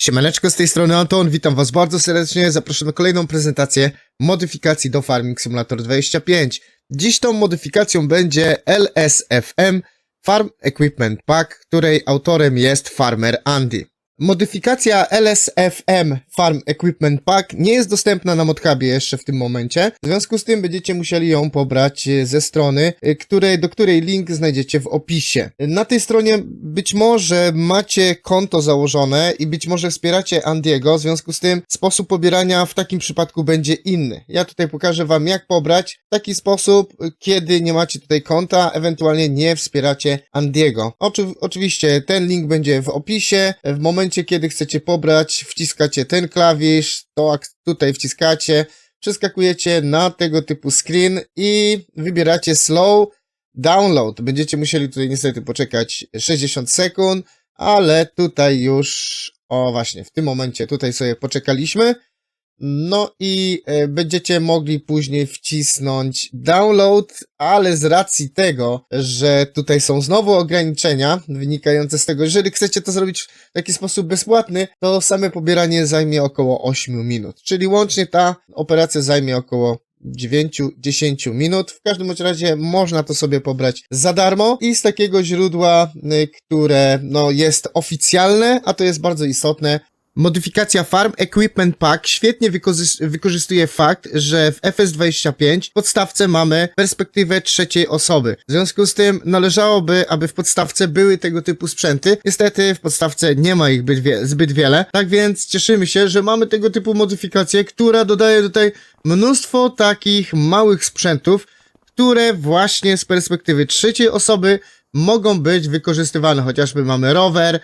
Siemaneczko, z tej strony Anton, witam was bardzo serdecznie, zapraszam na kolejną prezentację modyfikacji do Farming Simulator 25. Dziś tą modyfikacją będzie LSFM Farm Equipment Pack, której autorem jest Farmer Andy. Modyfikacja LSFM Farm Equipment Pack nie jest dostępna na Modhubie jeszcze w tym momencie. W związku z tym będziecie musieli ją pobrać e, ze strony, e, której, do której link znajdziecie w opisie. Na tej stronie być może macie konto założone i być może wspieracie Andiego, w związku z tym sposób pobierania w takim przypadku będzie inny. Ja tutaj pokażę wam jak pobrać w taki sposób, kiedy nie macie tutaj konta, ewentualnie nie wspieracie Andiego. Oczy, oczywiście ten link będzie w opisie. W momencie, kiedy chcecie pobrać, wciskacie ten klawisz, to tutaj wciskacie, przeskakujecie na tego typu screen i wybieracie slow download. Będziecie musieli tutaj niestety poczekać 60 sekund, ale tutaj już, o właśnie, w tym momencie tutaj sobie poczekaliśmy. No i e, będziecie mogli później wcisnąć download, ale z racji tego, że tutaj są znowu ograniczenia wynikające z tego, jeżeli chcecie to zrobić w taki sposób bezpłatny, to same pobieranie zajmie około 8 minut. Czyli łącznie ta operacja zajmie około 9-10 minut. W każdym bądź razie można to sobie pobrać za darmo i z takiego źródła, y, które no, jest oficjalne, a to jest bardzo istotne, Modyfikacja Farm Equipment Pack świetnie wykorzys- wykorzystuje fakt, że w FS25 w podstawce mamy perspektywę trzeciej osoby. W związku z tym należałoby, aby w podstawce były tego typu sprzęty. Niestety w podstawce nie ma ich zbyt wiele. Tak więc cieszymy się, że mamy tego typu modyfikację, która dodaje tutaj mnóstwo takich małych sprzętów, które właśnie z perspektywy trzeciej osoby mogą być wykorzystywane. Chociażby mamy rower,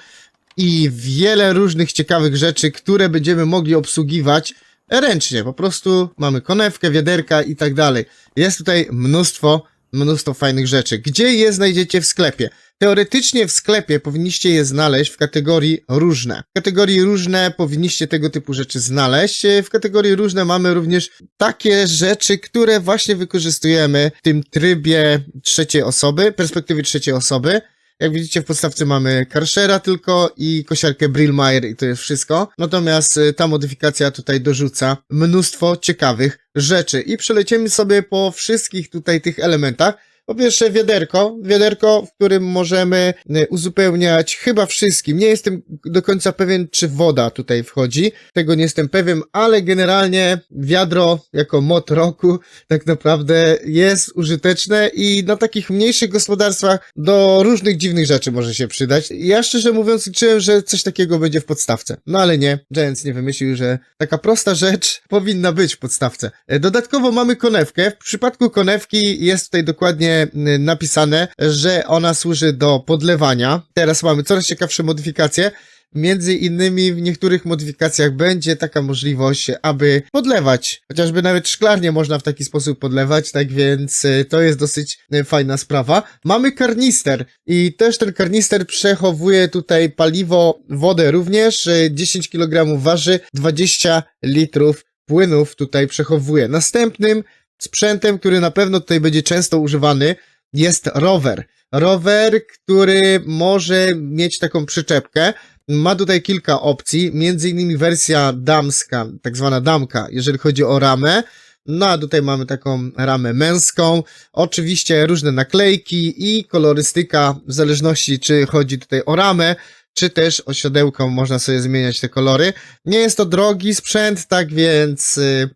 i wiele różnych ciekawych rzeczy, które będziemy mogli obsługiwać ręcznie. Po prostu mamy konewkę, wiaderka i tak dalej. Jest tutaj mnóstwo, mnóstwo fajnych rzeczy. Gdzie je znajdziecie w sklepie? Teoretycznie w sklepie powinniście je znaleźć w kategorii różne. W kategorii różne powinniście tego typu rzeczy znaleźć. W kategorii różne mamy również takie rzeczy, które właśnie wykorzystujemy w tym trybie trzeciej osoby, perspektywy trzeciej osoby. Jak widzicie, w podstawce mamy Karshera tylko i kosiarkę Brillmeyer i to jest wszystko. Natomiast y, ta modyfikacja tutaj dorzuca mnóstwo ciekawych rzeczy. I przeleciemy sobie po wszystkich tutaj tych elementach. Po pierwsze wiaderko, wiaderko, w którym możemy y, uzupełniać chyba wszystkim. Nie jestem do końca pewien, czy woda tutaj wchodzi. Tego nie jestem pewien, ale generalnie wiadro jako mod roku tak naprawdę jest użyteczne i na takich mniejszych gospodarstwach do różnych dziwnych rzeczy może się przydać. Ja szczerze mówiąc liczyłem, że coś takiego będzie w podstawce. No ale nie, Giants nie wymyślił, że taka prosta rzecz powinna być w podstawce. E, Dodatkowo mamy konewkę. W przypadku konewki jest tutaj dokładnie y, napisane, że ona służy do podlewania. Teraz mamy coraz ciekawsze modyfikacje. Między innymi w niektórych modyfikacjach będzie taka możliwość, aby podlewać. Chociażby nawet szklarnię można w taki sposób podlewać, tak więc y, to jest dosyć y, fajna sprawa. Mamy karnister i też ten karnister przechowuje tutaj paliwo, wodę również. y, 10 kg waży, 20 litrów płynów tutaj przechowuje. Następnym sprzętem, który na pewno tutaj będzie często używany, jest rower. Rower, który może mieć taką przyczepkę. Ma tutaj kilka opcji, między innymi wersja damska, tak zwana damka, jeżeli chodzi o ramę. No a tutaj mamy taką ramę męską. Oczywiście różne naklejki i kolorystyka, w zależności czy chodzi tutaj o ramę, czy też o siodełko, można sobie zmieniać te kolory. Nie jest to drogi sprzęt, tak więc y,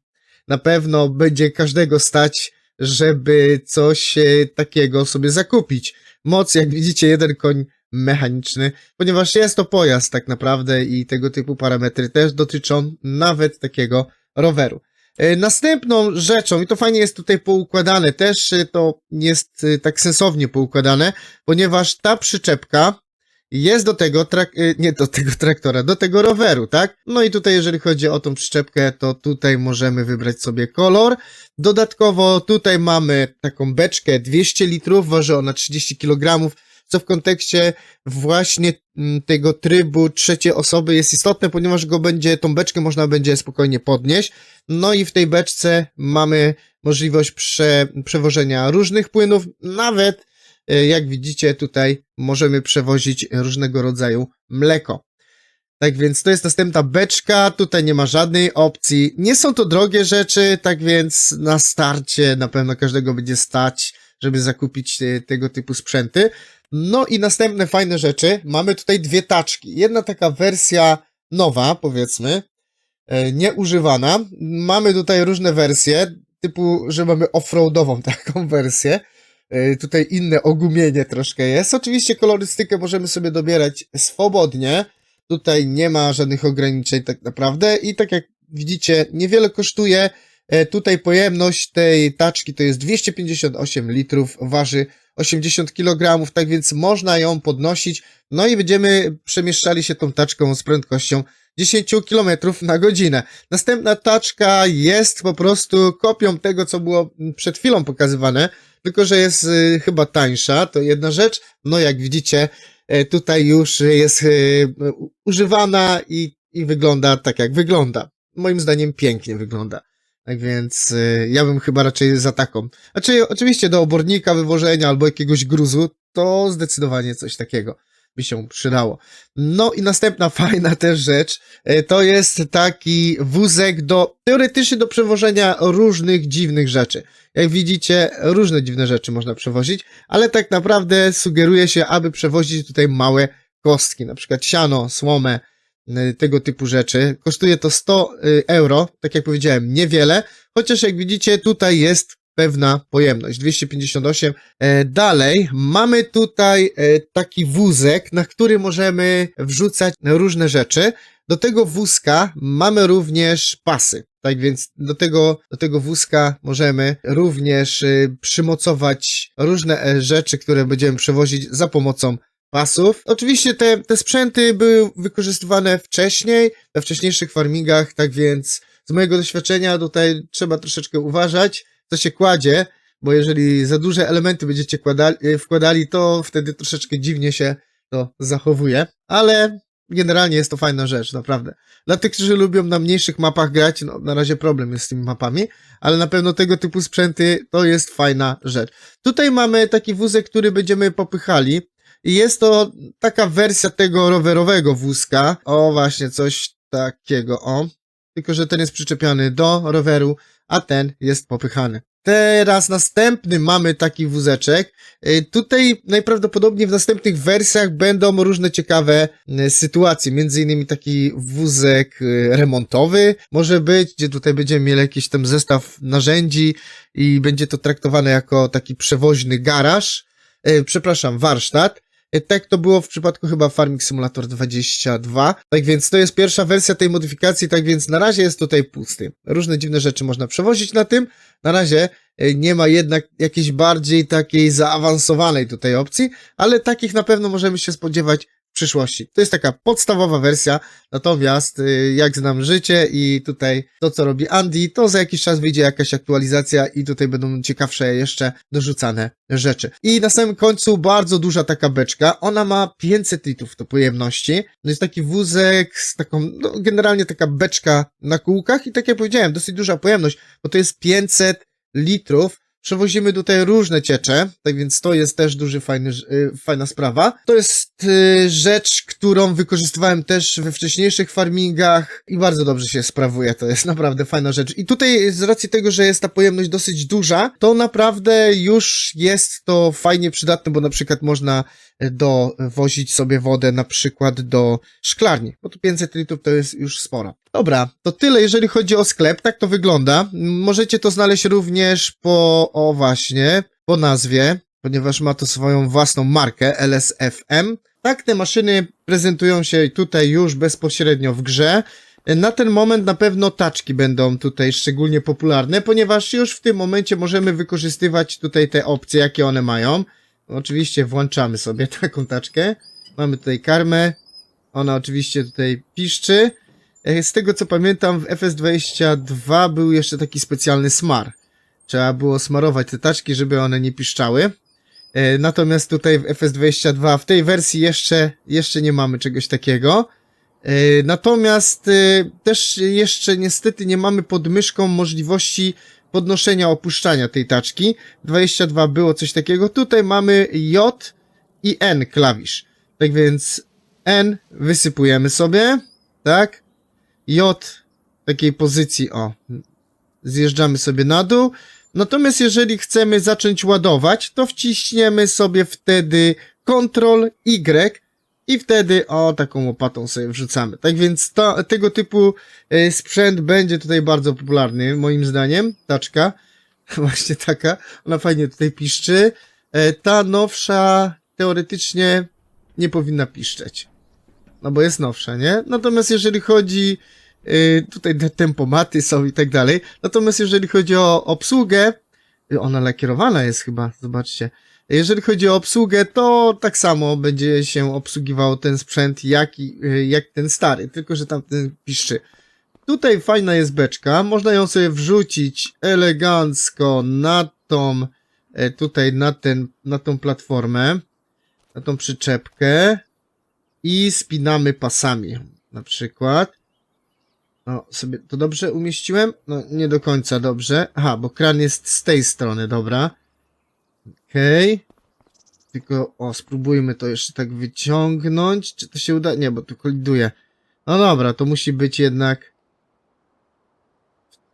na pewno będzie każdego stać, żeby coś e, takiego sobie zakupić. Moc, jak widzicie, jeden koń mechaniczny, ponieważ jest to pojazd tak naprawdę i tego typu parametry też dotyczą nawet takiego roweru. E, Następną rzeczą, i to fajnie jest tutaj poukładane, też e, to jest tak sensownie poukładane, ponieważ ta przyczepka jest do tego, trak- y, nie do tego traktora, do tego roweru, tak? No i tutaj, jeżeli chodzi o tą przyczepkę, to tutaj możemy wybrać sobie kolor. Dodatkowo tutaj mamy taką beczkę 200 litrów, waży ona 30 kg, co w kontekście właśnie mm, tego trybu trzeciej osoby jest istotne, ponieważ go będzie, tą beczkę można będzie spokojnie podnieść. No i w tej beczce mamy możliwość prze, przewożenia różnych płynów, nawet jak widzicie tutaj możemy przewozić różnego rodzaju mleko. Tak więc to jest następna beczka, tutaj nie ma żadnej opcji. Nie są to drogie rzeczy, tak więc na starcie na pewno każdego będzie stać, żeby zakupić e, tego typu sprzęty. No i następne fajne rzeczy. Mamy tutaj dwie taczki. Jedna taka wersja nowa, powiedzmy, e, nieużywana. Mamy tutaj różne wersje, typu, że mamy offroadową taką wersję. E, Tutaj inne ogumienie troszkę jest. Oczywiście kolorystykę możemy sobie dobierać swobodnie. Tutaj nie ma żadnych ograniczeń tak naprawdę i tak jak widzicie, niewiele kosztuje. E, Tutaj pojemność tej taczki to jest 258 litrów, waży 80 kg, tak więc można ją podnosić. No i będziemy przemieszczali się tą taczką z prędkością 10 km na godzinę. Następna taczka jest po prostu kopią tego, co było przed chwilą pokazywane, tylko że jest y, chyba tańsza, to jedna rzecz. No jak widzicie, e, tutaj już jest y, używana i, i wygląda tak, jak wygląda. Moim zdaniem pięknie wygląda. Tak więc y, ja bym chyba raczej za taką. Znaczy, oczywiście do obornika wywożenia albo jakiegoś gruzu, to zdecydowanie coś takiego by się przydało. No i następna fajna też rzecz, e, to jest taki wózek do, teoretycznie do przewożenia różnych dziwnych rzeczy. Jak widzicie, różne dziwne rzeczy można przewozić, ale tak naprawdę sugeruje się, aby przewozić tutaj małe kostki, na przykład siano, słomę, y, tego typu rzeczy. Kosztuje to 100 y, euro, tak jak powiedziałem, niewiele, chociaż jak widzicie, tutaj jest pewna pojemność, 258. E, dalej, mamy tutaj e, taki wózek, na który możemy wrzucać różne rzeczy. Do tego wózka mamy również pasy. Tak więc do tego, do tego wózka możemy również y, przymocować różne e, rzeczy, które będziemy przewozić za pomocą pasów. Oczywiście te, te sprzęty były wykorzystywane wcześniej, we wcześniejszych farmingach, tak więc z mojego doświadczenia tutaj trzeba troszeczkę uważać, co się kładzie, bo jeżeli za duże elementy będziecie kładali, y, wkładali, to wtedy troszeczkę dziwnie się to zachowuje, ale generalnie jest to fajna rzecz, naprawdę. Dla tych, którzy lubią na mniejszych mapach grać, no na razie problem jest z tymi mapami, ale na pewno tego typu sprzęty to jest fajna rzecz. Tutaj mamy taki wózek, który będziemy popychali i jest to taka wersja tego rowerowego wózka. O, właśnie, coś takiego, o. Tylko, że ten jest przyczepiony do roweru, a ten jest popychany. Teraz następny mamy taki wózeczek. Y, Tutaj najprawdopodobniej w następnych wersjach będą różne ciekawe y, sytuacje. Między innymi taki wózek y, remontowy może być, gdzie tutaj będziemy mieli jakiś tam zestaw narzędzi i będzie to traktowane jako taki przewoźny garaż. Przepraszam, warsztat. Y, Tak to było w przypadku chyba Farming Simulator 22. Tak więc to jest pierwsza wersja tej modyfikacji, tak więc na razie jest tutaj pusty. Różne dziwne rzeczy można przewozić na tym. Na razie y, nie ma jednak jakiejś bardziej takiej zaawansowanej tutaj opcji, ale takich na pewno możemy się spodziewać przyszłości. To jest taka podstawowa wersja, natomiast y, jak znam życie i tutaj to co robi Andy, to za jakiś czas wyjdzie jakaś aktualizacja i tutaj będą ciekawsze jeszcze dorzucane rzeczy. I na samym końcu bardzo duża taka beczka, ona ma 500 litrów do pojemności, to jest taki wózek z taką, no generalnie taka beczka na kółkach i tak jak powiedziałem, dosyć duża pojemność, bo to jest 500 litrów, Przewozimy tutaj różne ciecze, tak więc to jest też duży, fajny, y, fajna sprawa. To jest y, rzecz, którą wykorzystywałem też we wcześniejszych farmingach i bardzo dobrze się sprawuje. To jest naprawdę fajna rzecz. I tutaj z racji tego, że jest ta pojemność dosyć duża, to naprawdę już jest to fajnie przydatne, bo na przykład można dowozić sobie wodę na przykład do szklarni, bo tu 500 litrów to jest już sporo. Dobra, to tyle jeżeli chodzi o sklep, tak to wygląda. Możecie to znaleźć również po, o właśnie, po nazwie, ponieważ ma to swoją własną markę, LSFM. Tak, te maszyny prezentują się tutaj już bezpośrednio w grze. Na ten moment na pewno taczki będą tutaj szczególnie popularne, ponieważ już w tym momencie możemy wykorzystywać tutaj te opcje, jakie one mają. Oczywiście włączamy sobie taką taczkę. Mamy tutaj karmę. Ona oczywiście tutaj piszczy. E, Z tego co pamiętam, w FS22 był jeszcze taki specjalny smar. Trzeba było smarować te taczki, żeby one nie piszczały. E, Natomiast tutaj w FS22 w tej wersji jeszcze, jeszcze nie mamy czegoś takiego. E, Natomiast też jeszcze niestety nie mamy pod myszką możliwości podnoszenia, opuszczania tej taczki. 22 było coś takiego. Tutaj mamy J i N klawisz. Tak więc N wysypujemy sobie. tak? J takiej pozycji, o, zjeżdżamy sobie na dół. Natomiast jeżeli chcemy zacząć ładować, to wciśniemy sobie wtedy Ctrl Y i wtedy, o, taką łopatą sobie wrzucamy. Tak więc to, tego typu e, sprzęt będzie tutaj bardzo popularny, moim zdaniem. Taczka, właśnie taka, ona fajnie tutaj piszczy. E, Ta nowsza teoretycznie nie powinna piszczeć. No bo jest nowsza, nie? Natomiast jeżeli chodzi, y, tutaj te tempomaty są i tak dalej, natomiast jeżeli chodzi o obsługę, y, ona lakierowana jest chyba, zobaczcie. Jeżeli chodzi o obsługę, to tak samo będzie się obsługiwał ten sprzęt jak, i- y, jak ten stary, tylko że tamten piszczy. Tutaj fajna jest beczka, można ją sobie wrzucić elegancko na tą, e, tutaj na ten, na tą platformę, na tą przyczepkę i spinamy pasami, na przykład. No, sobie to dobrze umieściłem? No, nie do końca dobrze. Aha, bo kran jest z tej strony, dobra. Okej. Tylko, o, spróbujmy to jeszcze tak wyciągnąć. Czy to się uda? Nie, bo tu koliduje. No dobra, to musi być jednak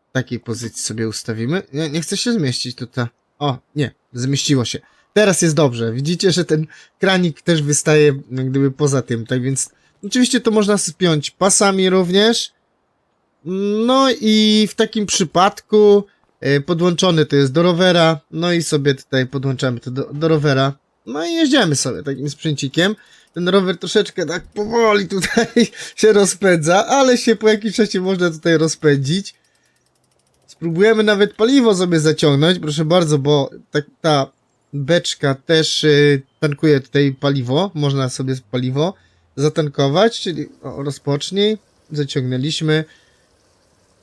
w takiej pozycji sobie ustawimy. Nie, nie chcę się zmieścić tutaj. O, nie, zmieściło się. Teraz jest dobrze. Widzicie, że ten kranik też wystaje gdyby poza tym, tak więc oczywiście to można spiąć pasami również. No i w takim przypadku podłączony to jest do rowera, no i sobie tutaj podłączamy to do, do rowera. No i jeździemy sobie takim sprzęcikiem. Ten rower troszeczkę tak powoli tutaj się rozpędza, ale się po jakimś czasie można tutaj rozpędzić. Spróbujemy nawet paliwo sobie zaciągnąć, proszę bardzo, bo tak, ta beczka też y, tankuje tutaj paliwo. Można sobie paliwo zatankować, czyli o, rozpocznij. Zaciągnęliśmy.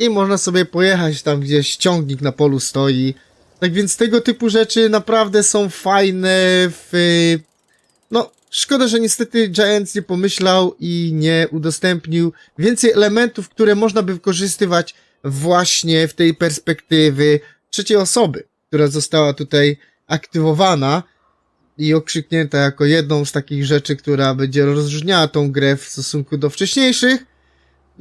I można sobie pojechać tam, gdzie ściągnik na polu stoi. Tak więc tego typu rzeczy naprawdę są fajne w... No, szkoda, że niestety Giants nie pomyślał i nie udostępnił więcej elementów, które można by wykorzystywać właśnie w tej perspektywy trzeciej osoby, która została tutaj aktywowana i okrzyknięta jako jedną z takich rzeczy, która będzie rozróżniała tą grę w stosunku do wcześniejszych.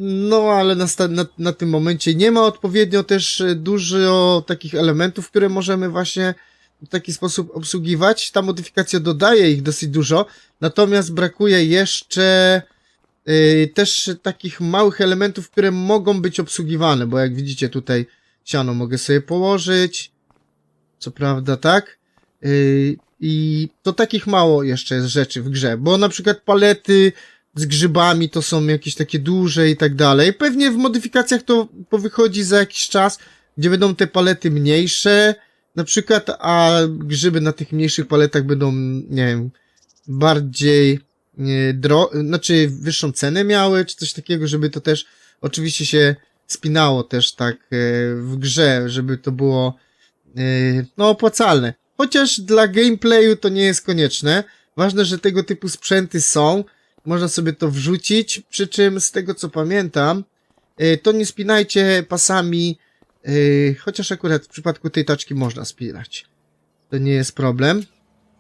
No, ale na, na, na tym momencie nie ma odpowiednio też e, dużo takich elementów, które możemy właśnie w taki sposób obsługiwać. Ta modyfikacja dodaje ich dosyć dużo, natomiast brakuje jeszcze y, też takich małych elementów, które mogą być obsługiwane, bo jak widzicie tutaj siano mogę sobie położyć, co prawda tak, y, i to takich mało jeszcze jest rzeczy w grze, bo na przykład palety z grzybami to są jakieś takie duże i tak dalej. Pewnie w modyfikacjach to powychodzi za jakiś czas, gdzie będą te palety mniejsze, na przykład, a grzyby na tych mniejszych paletach będą, nie wiem, bardziej nie, dro, znaczy wyższą cenę miały, czy coś takiego, żeby to też oczywiście się spinało też tak e, w grze, żeby to było e, no opłacalne. Chociaż dla gameplayu to nie jest konieczne. Ważne, że tego typu sprzęty są. Można sobie to wrzucić, przy czym z tego co pamiętam, e, to nie spinajcie pasami, e, chociaż akurat w przypadku tej taczki można spinać. To nie jest problem.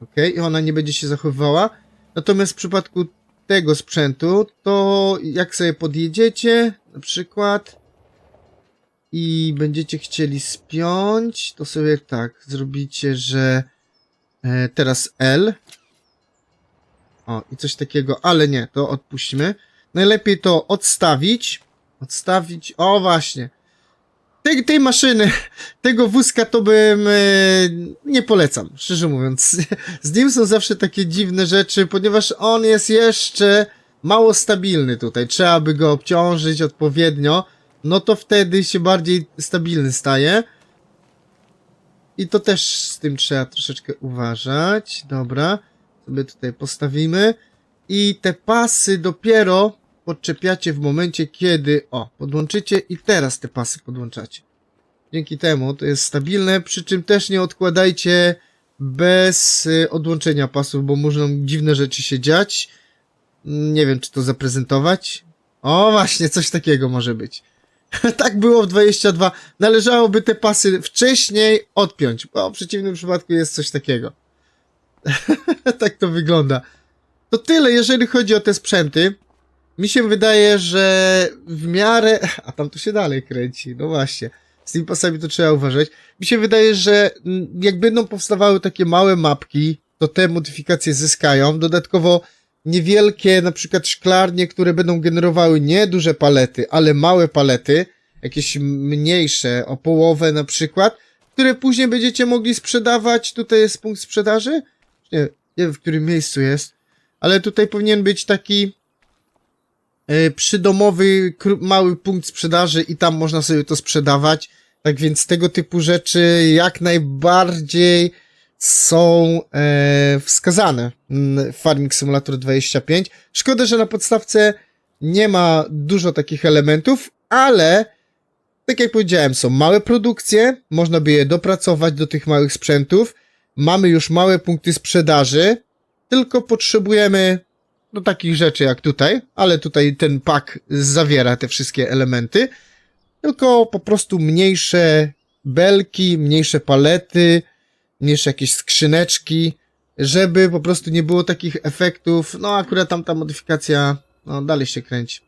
Ok, i ona nie będzie się zachowywała. Natomiast w przypadku tego sprzętu, to jak sobie podjedziecie, na przykład, i będziecie chcieli spiąć, to sobie tak zrobicie, że e, teraz L. O, i coś takiego, ale nie, to odpuśćmy. Najlepiej to odstawić. Odstawić, o właśnie. Tej, tej maszyny, tego wózka to bym e, nie polecam, szczerze mówiąc. Z nim są zawsze takie dziwne rzeczy, ponieważ on jest jeszcze mało stabilny tutaj. Trzeba by go obciążyć odpowiednio, no to wtedy się bardziej stabilny staje. I to też z tym trzeba troszeczkę uważać. Dobra, sobie tutaj postawimy. I te pasy dopiero podczepiacie w momencie, kiedy o, podłączycie i teraz te pasy podłączacie. Dzięki temu to jest stabilne, przy czym też nie odkładajcie bez y, odłączenia pasów, bo możą dziwne rzeczy się dziać. Nie wiem, czy to zaprezentować. O, właśnie, coś takiego może być. tak było w 22. Należałoby te pasy wcześniej odpiąć, bo w przeciwnym przypadku jest coś takiego. tak to wygląda. To tyle, jeżeli chodzi o te sprzęty. mi się wydaje, że w miarę... A tam to się dalej kręci, no właśnie. Z tymi pasami to trzeba uważać. Mi się wydaje, że jak będą powstawały takie małe mapki, to te modyfikacje zyskają. Dodatkowo niewielkie, na przykład szklarnie, które będą generowały nie duże palety, ale małe palety, jakieś mniejsze, o połowę na przykład, które później będziecie mogli sprzedawać. Tutaj jest punkt sprzedaży? Nie, nie wiem, w którym miejscu jest, ale tutaj powinien być taki e, przydomowy, mały punkt sprzedaży i tam można sobie to sprzedawać. Tak więc tego typu rzeczy jak najbardziej są e, wskazane w Farming Simulator 25. Szkoda, że na podstawce nie ma dużo takich elementów, ale tak jak powiedziałem, są małe produkcje, można by je dopracować do tych małych sprzętów. Mamy już małe punkty sprzedaży, tylko potrzebujemy do takich rzeczy jak tutaj, ale tutaj ten pak zawiera te wszystkie elementy. Tylko po prostu mniejsze belki, mniejsze palety, mniejsze jakieś skrzyneczki, żeby po prostu nie było takich efektów. No akurat tam ta modyfikacja, no dalej się kręci.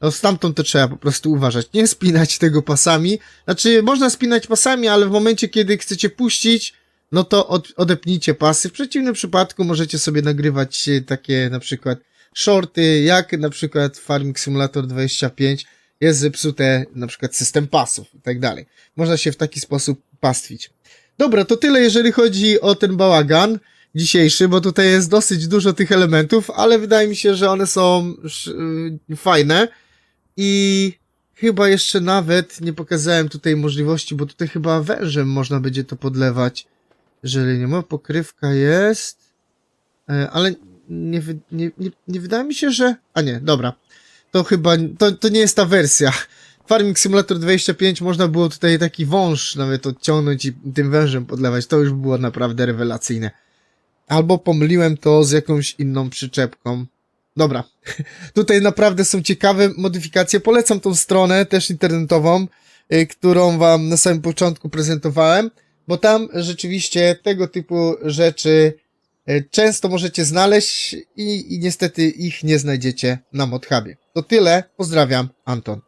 No stamtąd to trzeba po prostu uważać. Nie spinać tego pasami. Znaczy, można spinać pasami, ale w momencie, kiedy chcecie puścić, no to od, odepnijcie pasy. W przeciwnym przypadku możecie sobie nagrywać e, takie na przykład shorty, jak na przykład Farming Simulator 25 jest zepsute na przykład system pasów i tak dalej. Można się w taki sposób pastwić. Dobra, to tyle jeżeli chodzi o ten bałagan dzisiejszy, bo tutaj jest dosyć dużo tych elementów, ale wydaje mi się, że one są y, fajne i chyba jeszcze nawet nie pokazałem tutaj możliwości, bo tutaj chyba wężem można będzie to podlewać. Jeżeli nie ma, pokrywka jest, e, ale nie, nie, nie, nie wydaje mi się, że... A nie, dobra. To chyba, to, to nie jest ta wersja. Farming Simulator 25 można było tutaj taki wąż nawet odciągnąć i tym wężem podlewać. To już było naprawdę rewelacyjne. Albo pomyliłem to z jakąś inną przyczepką. Dobra. Tutaj naprawdę są ciekawe modyfikacje. Polecam tą stronę też internetową, y, którą wam na samym początku prezentowałem, bo tam rzeczywiście tego typu rzeczy y, często możecie znaleźć i, i niestety ich nie znajdziecie na ModHubie. To tyle. Pozdrawiam. Anton.